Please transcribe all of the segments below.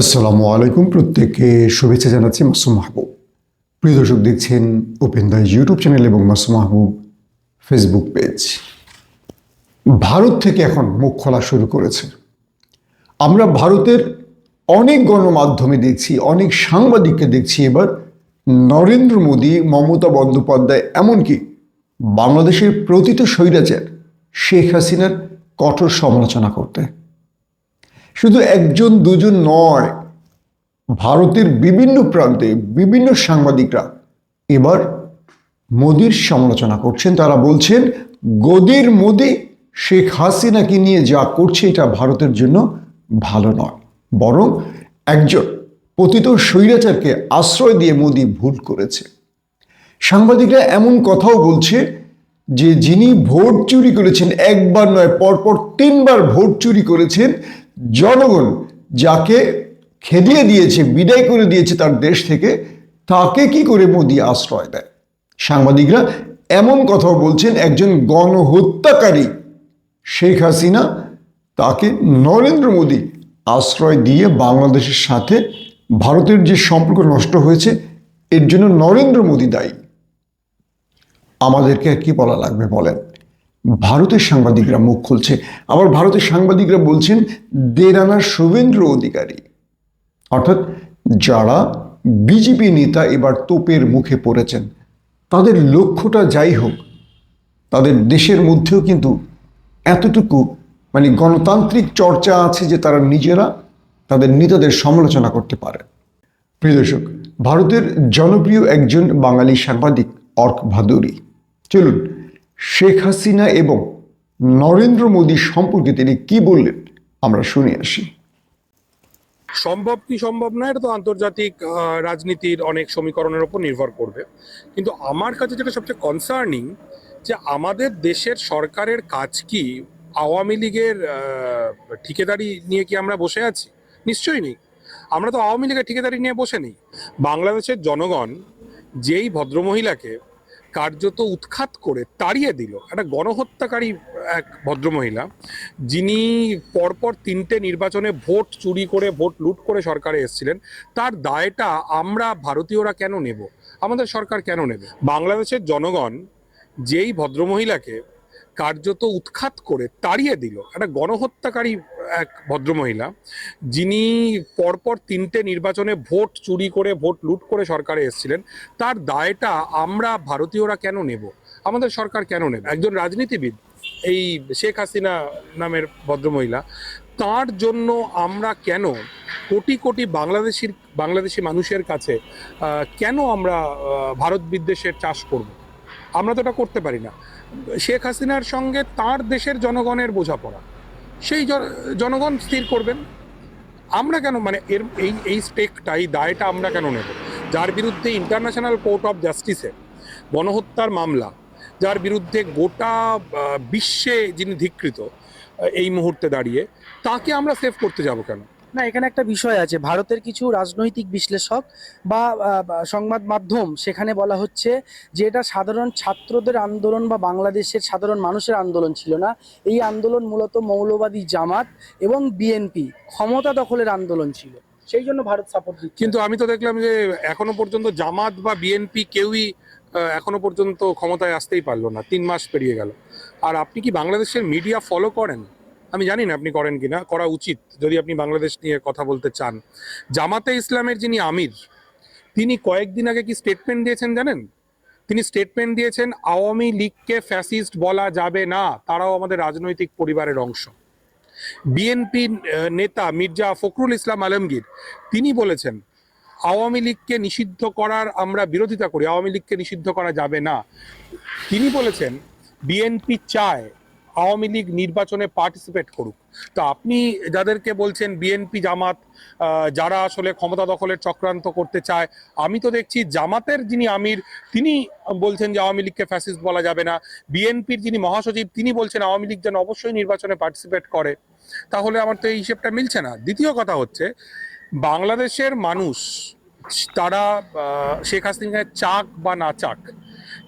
আসসালামু আলাইকুম প্রত্যেককে শুভেচ্ছা জানাচ্ছি মাসুম মাহবুব। প্রিয় দর্শক দেখছেন ওপেন দাস ইউটিউব চ্যানেল এবং মাসুম মাহবুব ফেসবুক পেজ ভারত থেকে এখন মুখ খোলা শুরু করেছে। আমরা ভারতের অনেক গণমাধ্যমে দেখছি, অনেক সাংবাদিককে দেখছি, এবার নরেন্দ্র মোদী, মমতা বন্দ্যোপাধ্যায়, এমনকি বাংলাদেশের প্রতিত স্বৈরাচার শেখ হাসিনার কঠোর সমালোচনা করতে। শুধু একজন, দুজন নয়, ভারতের বিভিন্ন প্রান্তে বিভিন্ন সাংবাদিকরা এবার মোদির সমালোচনা করছেন। তারা বলছেন, গদির মোদি শেখ হাসিনাকে নিয়ে যা করছে এটা ভারতের জন্য ভালো নয়। বরং একজন পতিত স্বৈরাচারকে আশ্রয় দিয়ে মোদি ভুল করেছে। সাংবাদিকরা এমন কথাও বলছে যে, যিনি ভোট চুরি করেছেন, একবার নয়, পরপর তিনবার ভোট চুরি করেছেন জনগণ যাকে খেদিয়ে দিয়েছে, বিদায় করে দিয়েছে তার দেশ থেকে, তাকে কি করে মোদি আশ্রয় দেয়? সাংবাদিকরা এমন কথাও বলছেন, একজন গণহত্যাকারী শেখ হাসিনা তাকে নরেন্দ্র মোদী আশ্রয় দিয়ে বাংলাদেশের সাথে ভারতের যে সম্পর্ক নষ্ট হয়েছে, এর জন্য নরেন্দ্র মোদী দায়ী। আমাদেরকে কি বলা লাগবে বলেন? ভারতের সাংবাদিকরা মুখ খুলছে। আবার ভারতের সাংবাদিকরা বলছেন, দেরানার শুভেন্দ্র অধিকারী। অর্থাৎ যারা বিজেপি নেতা এবার তোপের মুখে পড়েছেন, তাদের লক্ষ্যটা যাই হোক, তাদের দেশের মধ্যেও কিন্তু এতটুকু মানে গণতান্ত্রিক চর্চা আছে যে তারা নিজেরা তাদের নেতাদের সমালোচনা করতে পারে প্রিয় দর্শক, ভারতের জনপ্রিয় একজন বাঙালি সাংবাদিক অর্ক ভাদুরী। চলুন শেখ হাসিনা এবং নরেন্দ্র মোদী সম্পর্কে তিনি কি বললেন? আমরা শুনে আসি। সম্ভব কি সম্ভব না, এটা তো আন্তর্জাতিক রাজনীতির অনেক সমীকরণের উপর নির্ভর করবে। কিন্তু আমার কাছে যেটা সবচেয়ে কনসার্নিং যে আমাদের দেশের সরকারের কাজ কি? আওয়ামী লীগের ঠিকাদারি নিয়ে কি আমরা বসে আছি? নিশ্চয়ই নেই। আমরা তো আওয়ামী লীগের ঠিকাদারি নিয়ে বসে নেই। বাংলাদেশের জনগণ যেই ভদ্রমহিলাকে কার্যত উৎখাত করে তাড়িয়ে দিল। একটা গণহত্যাকারী এক ভদ্রমহিলা, যিনি পরপর তিনটে নির্বাচনে ভোট চুরি করে, ভোট লুট করে সরকারে এসেছিলেন, তার দায়টা আমরা ভারতীয়রা কেন নেব? আমাদের সরকার কেন নেবে? বাংলাদেশের জনগণ যেই ভদ্রমহিলাকে কার্যত উৎখাত করে তাড়িয়ে দিল, একটা গণহত্যাকারী এক ভদ্রমহিলা, যিনি পরপর তিনটে নির্বাচনে ভোট চুরি করে, ভোট লুট করে সরকারে এসেছিলেন, তার দায়টা আমরা ভারতীয়রা কেন নেব? আমাদের সরকার কেন নেবে? একজন রাজনীতিবিদ, এই শেখ হাসিনা নামের ভদ্রমহিলা, তার জন্য আমরা কেন কোটি কোটি বাংলাদেশির, বাংলাদেশি মানুষের কাছে কেন আমরা ভারত বিদ্বেষের চাষ করব? আমরা তো এটা করতে পারি না। শেখ হাসিনার সঙ্গে তার দেশের জনগণের বোঝাপড়া। সেই জন- জনগণ স্থির করবেন। আমরা কেন মানে এর, এই এই স্টেকটা এই দায়টা আমরা কেন নেব? যার বিরুদ্ধে ইন্টারন্যাশনাল কোর্ট অফ জাস্টিসে গণহত্যার মামলা, যার বিরুদ্ধে গোটা বিশ্বে যিনি ধিকৃত এই মুহূর্তে দাঁড়িয়ে, তাকে আমরা সেভ করতে যাব কেন? না, এখানে একটা বিষয় আছে। ভারতের কিছু রাজনৈতিক বিশ্লেষক বা সংবাদ মাধ্যম সেখানে বলা হচ্ছে যে এটা সাধারণ ছাত্রদের আন্দোলন বা বাংলাদেশের সাধারণ মানুষের আন্দোলন ছিল না। এই আন্দোলন মূলত মৌলবাদী জামাত এবং বিএনপি ক্ষমতা দখলের আন্দোলন ছিল। সেই জন্য ভারত সাপোর্ট কিন্তু আমি তো দেখলাম যে এখনও পর্যন্ত জামাত বা বিএনপি কেউই এখনও পর্যন্ত ক্ষমতায় আসতেই পারল না। তিন মাস পেরিয়ে গেল। আর আপনি কি বাংলাদেশের মিডিয়া ফলো করেন? আমি জানি না আপনি করেন কিনা, করা উচিত, যদি আপনি বাংলাদেশ নিয়ে কথা বলতে চান। জামাতে ইসলামের যিনি আমির, তিনি কয়েকদিন আগে কি স্টেটমেন্ট দিয়েছেন জানেন? তিনি স্টেটমেন্ট দিয়েছেন, আওয়ামী লীগকে ফ্যাসিস্ট বলা যাবে না, তারাও আমাদের রাজনৈতিক পরিবারের অংশ। বিএনপি নেতা মির্জা ফখরুল ইসলাম আলমগীর, তিনি বলেছেন, আওয়ামী লীগকে নিষিদ্ধ করার আমরা বিরোধিতা করি, আওয়ামী লীগকে নিষিদ্ধ করা যাবে না। তিনি বলেছেন, বিএনপি চায় আওয়ামী লীগ নির্বাচনে পার্টিসিপেট করুক। তো আপনি যাদেরকে বলছেন বিএনপি জামাত যারা আসলে ক্ষমতা দখলের চক্রান্ত করতে চায়, আমি তো দেখছি জামাতের যিনি আমির, তিনি বলছেন যে আওয়ামী লীগকে ফ্যাসিস্ট বলা যাবে না। বিএনপির যিনি মহাসচিব, তিনি বলছেন আওয়ামী লীগ যেন অবশ্যই নির্বাচনে পার্টিসিপেট করে। তাহলে আমার তো এই হিসেবটা মিলছে না। দ্বিতীয় কথা হচ্ছে, বাংলাদেশের মানুষ, তারা শেখ হাসিনাকে চাক বা না চাক,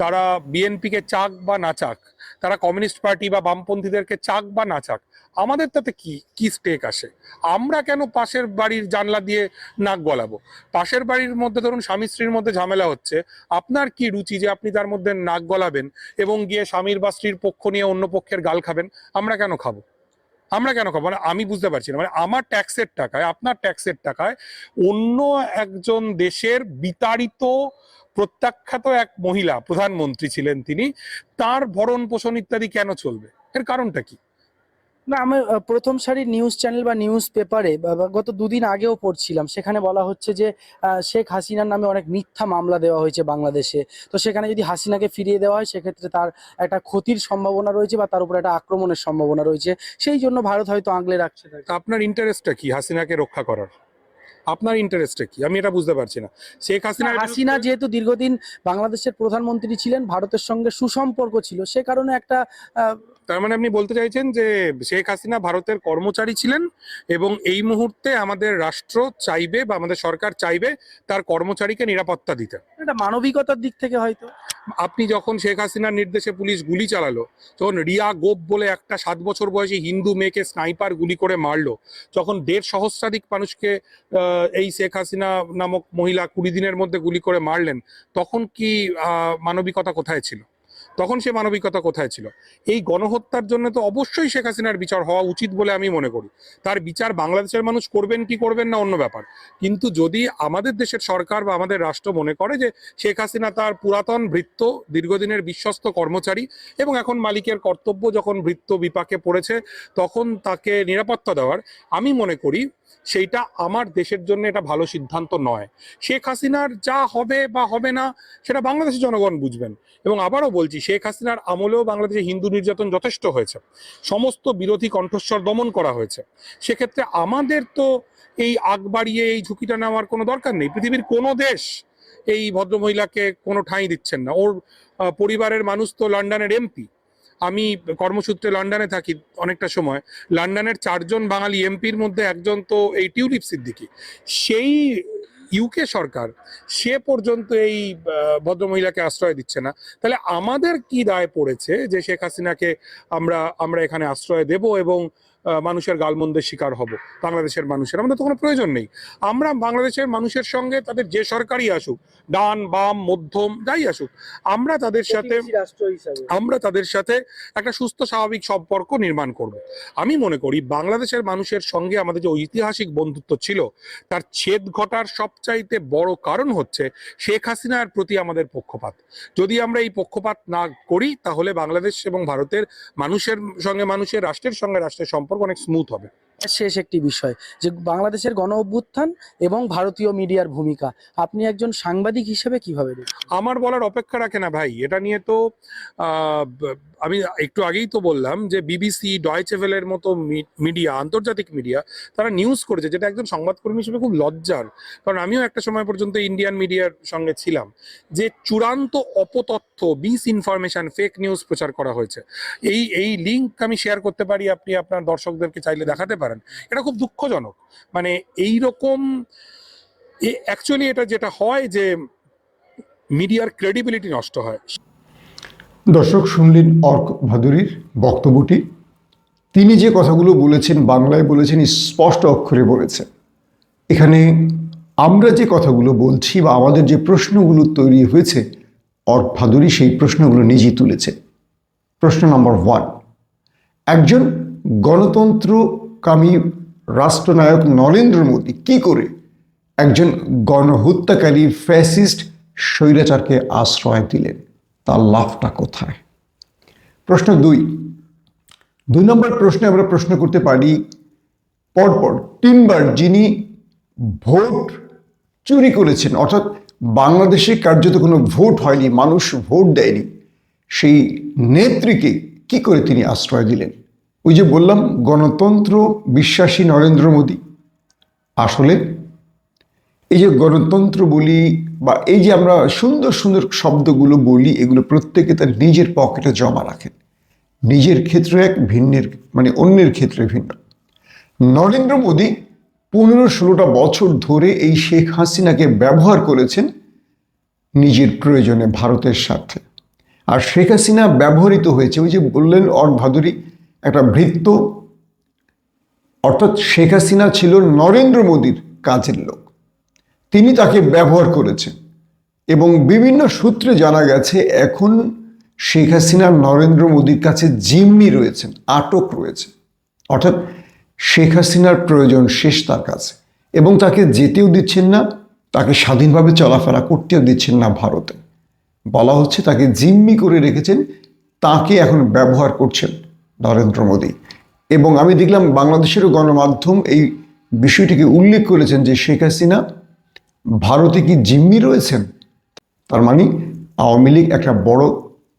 তারা বিএনপিকে চাক বা না চাক তারা কমিউনিস্ট পার্টি বা বামপন্থীদেরকে চাক বা না চাক, আমাদের তাতে কি কি স্টেক আসে? আমরা কেন পাশের বাড়ির জানলা দিয়ে নাক গলাবো? পাশের বাড়ির মধ্যে ধরুন স্বামী স্ত্রীর মধ্যে ঝামেলা হচ্ছে, আপনার কি রুচি যে আপনি তার মধ্যে নাক গলাবেন এবং গিয়ে স্বামীর বা স্ত্রীর পক্ষ নিয়ে অন্য পক্ষের গাল খাবেন, আমরা কেন খাব? আমরা কেন খাব? মানে আমি বুঝতে পারছি না। মানে আমার ট্যাক্সের টাকায়, আপনার ট্যাক্সের টাকায় অন্য একজন দেশের বিতাড়িত প্রত্যাখ্যাত এক মহিলা প্রধানমন্ত্রী ছিলেন তিনি তার ভরণ পোষণ ইত্যাদি কেন চলবে? এর কারণটা কি? না আমি প্রথম সারির নিউজ চ্যানেল বা নিউজ পেপারে গত দুদিন আগেও পড়ছিলাম সেখানে বলা হচ্ছে যে শেখ হাসিনার নামে অনেক মিথ্যা মামলা দেওয়া হয়েছে বাংলাদেশে। তো সেখানে যদি হাসিনাকে ফিরিয়ে দেওয়া হয় সেক্ষেত্রে তার একটা ক্ষতির সম্ভাবনা রয়েছে বা তার উপর একটা আক্রমণের সম্ভাবনা রয়েছে। সেই জন্য ভারত হয়তো আঁকলে রাখছে আপনার ইন্টারেস্টটা কি হাসিনাকে রক্ষা করার? আপনার ইন্টারেস্টটা কি? আমি এটা বুঝতে পারছি না। শেখ হাসিনা হাসিনা যেহেতু দীর্ঘদিন বাংলাদেশের প্রধানমন্ত্রী ছিলেন ভারতের সঙ্গে সুসম্পর্ক ছিল সে কারণে একটা আহ, তার মানে আপনি বলতে চাইছেন যে শেখ হাসিনা ভারতের কর্মচারী ছিলেন এবং এই মুহূর্তে আমাদের রাষ্ট্র চাইবে বা আমাদের সরকার চাইবে তার কর্মচারীকে নিরাপত্তা দিতে। একটা মানবিকতার দিক থেকে হয়তো। আপনি যখন শেখ হাসিনার নির্দেশে পুলিশ গুলি চালালো তখন রিয়া গোপ বলে একটা সাত বছর বয়সী হিন্দু মেয়েকে স্নাইপার গুলি করে মারলো যখন দেড় সহস্রাধিক মানুষকে এই শেখ হাসিনা নামক মহিলা কুড়ি দিনের মধ্যে গুলি করে মারলেন তখন কি মানবিকতা কোথায় ছিল? তখন সে মানবিকতা কোথায় ছিল? এই গণহত্যার জন্য তো অবশ্যই শেখ হাসিনার বিচার হওয়া উচিত বলে আমি মনে করি। তার বিচার বাংলাদেশের মানুষ করবেন কি করবেন না অন্য ব্যাপার। কিন্তু যদি আমাদের দেশের সরকার বা আমাদের রাষ্ট্র মনে করে যে শেখ হাসিনা তার পুরাতন ভৃত্য, দীর্ঘদিনের বিশ্বস্ত কর্মচারী এবং এখন মালিকের কর্তব্য যখন ভৃত্য বিপাকে পড়েছে, তখন তাকে নিরাপত্তা দেওয়ার, আমি মনে করি সেইটা আমার দেশের জন্য এটা ভালো সিদ্ধান্ত নয়। শেখ হাসিনার যা হবে বা হবে না, সেটা বাংলাদেশের জনগণ বুঝবেন। এবং আবারও বলছি, শেখ হাসিনার আমলেও বাংলাদেশে হিন্দু নির্যাতন যথেষ্ট হয়েছে। সমস্ত বিরোধী কণ্ঠস্বর দমন করা হয়েছে। সেক্ষেত্রে আমাদের তো এই আগ বাড়িয়ে এই ঝুঁকিটা নেওয়ার কোনো দরকার নেই। পৃথিবীর কোনো দেশ এই ভদ্রমহিলাকে কোনো ঠাঁই দিচ্ছেন না। ওর পরিবারের মানুষ তো লন্ডনের এমপি। আমি কর্মসূত্রে লন্ডনে থাকি অনেকটা সময়, লন্ডনের চারজন বাঙালি এমপির মধ্যে একজন তো এই টিউলিপ সিদ্দিকি। সেই ইউকে সরকার সে পর্যন্ত এই ভদ্র ভদ্রমহিলাকে আশ্রয় দিচ্ছে না। তাহলে আমাদের কি দায় পড়েছে যে শেখ হাসিনাকে আমরা আমরা এখানে আশ্রয় দেব এবং মানুষের গালমন্দের শিকার হব বাংলাদেশের মানুষের আমাদের তো কোনো প্রয়োজন নেই। আমরা বাংলাদেশের মানুষের সঙ্গে তাদের যে সরকারই আসুক ডান বাম মধ্যম যাই আসুক আমরা তাদের সাথে আমরা তাদের সাথে একটা সুস্থ স্বাভাবিক সম্পর্ক নির্মাণ করব। আমি মনে করি বাংলাদেশের মানুষের সঙ্গে আমাদের যে ঐতিহাসিক বন্ধুত্ব ছিল তার ছেদ ঘটার সবচাইতে বড় কারণ হচ্ছে শেখ হাসিনার প্রতি আমাদের পক্ষপাত। যদি আমরা এই পক্ষপাত না করি তাহলে বাংলাদেশ এবং ভারতের মানুষের সঙ্গে মানুষের রাষ্ট্রের সঙ্গে রাষ্ট্রের সম্পর্ক অনেক স্মুথ হবে। শেষ একটি বিষয়, যে বাংলাদেশের গণ অভ্যুত্থান এবং ভারতীয় মিডিয়ার ভূমিকা। আপনি একজন সাংবাদিক হিসেবে কীভাবে আমার বলার অপেক্ষা রাখে না ভাই। এটা নিয়ে তো আমি একটু আগেই তো বললাম যে বিবিসি ডয়চেভেলের মতো মিডিয়া, আন্তর্জাতিক মিডিয়া, তারা নিউজ করেছে, যেটা একজন সংবাদকর্মী হিসেবে খুব লজ্জার। কারণ আমিও একটা সময় পর্যন্ত ইন্ডিয়ান মিডিয়ার সঙ্গে ছিলাম, যে চূড়ান্ত অপতথ্য বিস ইনফরমেশন ফেক নিউজ প্রচার করা হয়েছে। এই এই লিঙ্ক আমি শেয়ার করতে পারি, আপনি আপনার দর্শকদেরকে চাইলে দেখাতে পারেন। এটা খুব দুঃখজনক। মানে এই রকম অ্যাকচুয়ালি এটা যেটা হয় যে মিডিয়ার ক্রেডিবিলিটি নষ্ট হয়। দর্শক, শুনলেন অর্ক ভাদুরীর বক্তব্যটি। তিনি যে কথাগুলো বলেছেন, বাংলায় বলেছেন, স্পষ্ট অক্ষরে বলেছেন। এখানে আমরা যে কথাগুলো বলছি বা আমাদের যে প্রশ্নগুলো তৈরি হয়েছে, অর্ক ভাদুরী সেই প্রশ্নগুলো নিজেই তুলেছে। প্রশ্ন নম্বর ওয়ান একজন গণতন্ত্রকামী রাষ্ট্রনায়ক নরেন্দ্র মোদী কি করে একজন গণহত্যাকারী ফ্যাসিস্ট স্বৈরাচারকে আশ্রয় দিলেন? তার লাভটা কোথায়? প্রশ্ন দুই। দুই নম্বর প্রশ্নে আমরা প্রশ্ন করতে পারি, পরপর তিনবার যিনি ভোট চুরি করেছেন, অর্থাৎ বাংলাদেশে কার্যত কোনো ভোট হয়নি, মানুষ ভোট দেয়নি, সেই নেত্রীকে কি করে তিনি আশ্রয় দিলেন? ওই যে বললাম, গণতন্ত্র বিশ্বাসী নরেন্দ্র মোদী। আসলে এই যে গণতন্ত্র বলি বা এই যে আমরা সুন্দর সুন্দর শব্দগুলো বলি, এগুলো প্রত্যেকে তার নিজের পকেটে জমা রাখেন। নিজের ক্ষেত্রে এক, ভিন্নের মানে অন্যের ক্ষেত্রে ভিন্ন। নরেন্দ্র মোদী পনেরো ষোলোটা বছর ধরে এই শেখ হাসিনাকে ব্যবহার করেছেন নিজের প্রয়োজনে ভারতের স্বার্থে। আর শেখ হাসিনা ব্যবহৃত হয়েছে, ওই যে বললেন অর ভাদুরী একটা ভৃত্য, অর্থাৎ শেখ হাসিনা ছিল নরেন্দ্র মোদীর কাজের লোক। তিনি তাকে ব্যবহার করেছেন এবং বিভিন্ন সূত্রে জানা গেছে, এখন শেখ হাসিনা, নরেন্দ্র মোদীর কাছে জিম্মি রয়েছেন, আটক রয়েছে অর্থাৎ শেখ হাসিনার প্রয়োজন শেষ তার কাছে এবং তাকে যেতেও দিচ্ছেন না, তাকে স্বাধীনভাবে চলাফেরা করতেও দিচ্ছেন না ভারতে। বলা হচ্ছে তাকে জিম্মি করে রেখেছেন, তাকে এখন ব্যবহার করছেন নরেন্দ্র মোদী। এবং আমি দেখলাম বাংলাদেশেরও গণমাধ্যম এই বিষয়টিকে উল্লেখ করেছেন যে শেখ হাসিনা ভারতে কি জিম্মি রয়েছেন? তার মানে আওয়ামী লীগ একটা বড়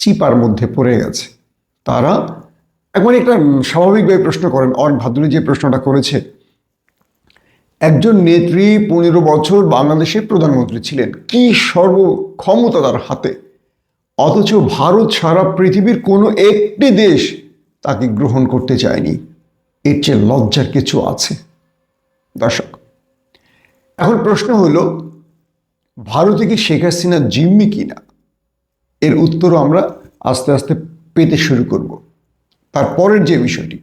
চিপার মধ্যে পড়ে গেছে। তারা একবারে একটা স্বাভাবিকভাবে প্রশ্ন করেন অন ভাদুরী যে প্রশ্নটা করেছে, একজন নেত্রী পনেরো বছর বাংলাদেশের প্রধানমন্ত্রী ছিলেন, কি সর্বক্ষমতা তার হাতে? অথচ ভারত সারা পৃথিবীর কোনো একটি দেশ তাকে গ্রহণ করতে চায়নি। এর চেয়ে লজ্জার কিছু আছে। দর্শক, এখন প্রশ্ন হলো, ভারতে কি শেখ হাসিনা জিম্মি কিনা? এর উত্তরও আমরা আস্তে আস্তে পেতে শুরু করব। তারপরের যে বিষয়টি,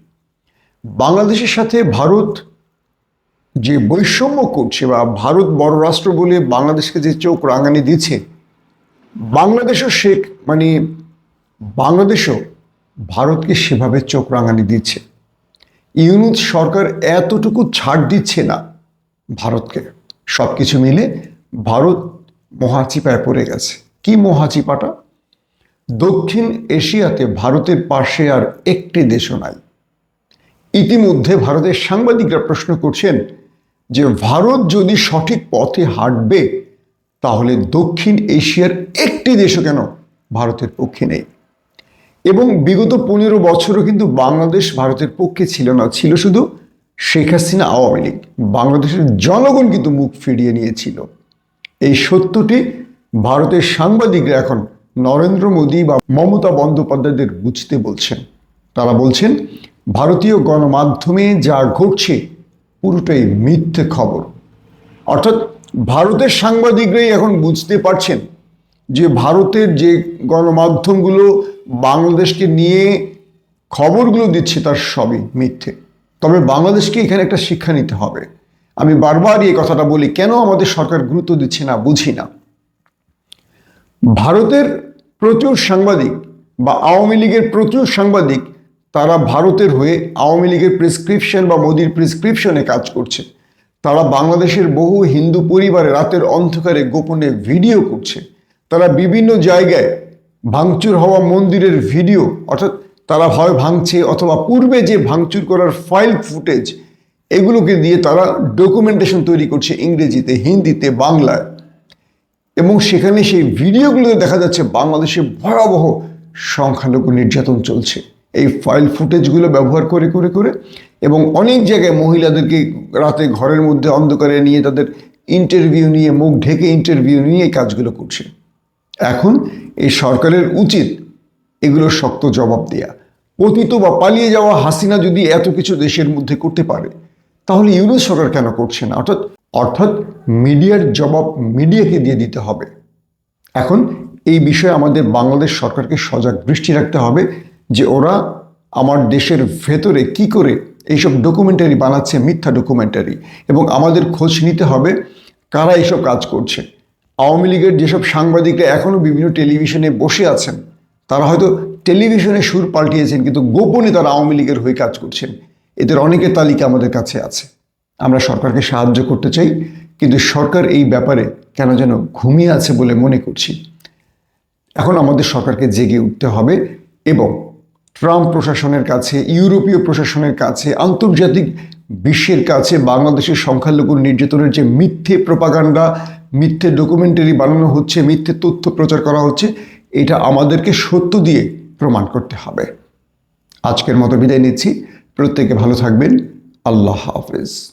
বাংলাদেশের সাথে ভারত যে বৈষম্য করছে বা ভারত বড় রাষ্ট্র বলে বাংলাদেশকে যে চোখ রাঙানি দিচ্ছে, বাংলাদেশও শেখ মানে বাংলাদেশও ভারতকে সেভাবে চোখ রাঙানি দিচ্ছে। ইউনুস সরকার এতটুকু ছাড় দিচ্ছে না ভারতকে। সব কিছু মিলে ভারত মহাচিপায় পড়ে গেছে। কি মহাচিপাটা? দক্ষিণ এশিয়াতে ভারতের পাশে আর একটি দেশও নাই। ইতিমধ্যে ভারতের সাংবাদিকরা প্রশ্ন করছেন যে, ভারত যদি সঠিক পথে হাঁটবে, তাহলে দক্ষিণ এশিয়ার একটি দেশও কেন ভারতের পক্ষে নেই? এবং বিগত পনেরো বছরও কিন্তু বাংলাদেশ ভারতের পক্ষে ছিল না। ছিল শুধু শেখ হাসিনা আওয়ামী লীগ। বাংলাদেশের জনগণ কিন্তু মুখ ফিরিয়ে নিয়েছিল। এই সত্যটি ভারতের সাংবাদিকরা এখন নরেন্দ্র মোদী বা মমতা বন্দ্যোপাধ্যায়দের বুঝতে বলছেন। তারা বলছেন, ভারতীয় গণমাধ্যমে যা ঘটছে পুরোটাই মিথ্যে খবর। অর্থাৎ ভারতের সাংবাদিকরাই এখন বুঝতে পারছেন যে ভারতের যে গণমাধ্যমগুলো বাংলাদেশকে নিয়ে খবরগুলো দিচ্ছে তার সবই মিথ্যে। তবে বাংলাদেশকে এখানে একটা শিক্ষা নিতে হবে। আমি বারবার এই কথাটা বলি, কেন আমাদের সরকার গুরুত্ব দিচ্ছে না বুঝি না। ভারতের প্রচুর সাংবাদিক বা আওয়ামী লীগের প্রচুর সাংবাদিক, তারা ভারতের হয়ে আওয়ামী লীগের প্রেসক্রিপশন বা মোদির প্রেসক্রিপশনে কাজ করছে। তারা বাংলাদেশের বহু হিন্দু পরিবারে রাতের অন্ধকারে গোপনে ভিডিও করছে। তারা বিভিন্ন জায়গায় ভাঙচুর হওয়া মন্দিরের ভিডিও অর্থাৎ তারা হয় ভাঙছে অথবা পূর্বে যে ভাঙচুর করার ফাইল ফুটেজ এগুলোকে দিয়ে তারা ডকুমেন্টেশন তৈরি করছে ইংরেজিতে, হিন্দিতে, বাংলায়। এবং সেখানে সেই ভিডিওগুলোতে দেখা যাচ্ছে বাংলাদেশে ভয়াবহ সংখ্যালঘু নির্যাতন চলছে। এই ফাইল ফুটেজগুলো ব্যবহার করে করে করে এবং অনেক জায়গায় মহিলাদেরকে রাতে ঘরের মধ্যে অন্ধকারে নিয়ে তাদের ইন্টারভিউ নিয়ে, মুখ ঢেকে ইন্টারভিউ নিয়ে এই কাজগুলো করছে। এখন এই সরকারের উচিত এগুলো শক্ত জবাব দেয়া। পতিত বা পালিয়ে যাওয়া হাসিনা যদি এত কিছু দেশের মধ্যে করতে পারে, তাহলে ইউরোপ সরকার কেন করছে না? অর্থাৎ অর্থাৎ মিডিয়ার জবাব মিডিয়াকে দিয়ে দিতে হবে। এখন এই বিষয়ে আমাদের বাংলাদেশ সরকারকে সজাগ দৃষ্টি রাখতে হবে যে ওরা আমার দেশের ভেতরে কি করে এইসব ডকুমেন্টারি বানাচ্ছে, মিথ্যা ডকুমেন্টারি এবং আমাদের খোঁজ নিতে হবে কারা এইসব কাজ করছে। আওয়ামী লীগের যেসব সাংবাদিকরা এখনও বিভিন্ন টেলিভিশনে বসে আছেন, তারা হয়তো টেলিভিশনে সুর পাল্টিয়েছেন, কিন্তু গোপনে তারা আওয়ামী লীগের হয়ে কাজ করছেন। এদের অনেকের তালিকা আমাদের কাছে আছে। আমরা সরকারকে সাহায্য করতে চাই, কিন্তু সরকার এই ব্যাপারে কেন যেন ঘুমিয়ে আছে বলে মনে করছি। এখন আমাদের সরকারকে জেগে উঠতে হবে এবং ট্রাম্প প্রশাসনের কাছে, ইউরোপীয় প্রশাসনের কাছে, আন্তর্জাতিক বিশ্বের কাছে, বাংলাদেশের সংখ্যালঘু নির্যাতনের যে মিথ্যে প্রপাগান্ডা মিথ্যে ডকুমেন্টারি বানানো হচ্ছে, মিথ্যে তথ্য প্রচার করা হচ্ছে, এটা আমাদেরকে সত্য দিয়ে প্রমাণ করতে হবে। আজকের মতো বিদায় নিচ্ছি। প্রত্যেকে ভালো থাকবেন। আল্লাহ হাফেজ।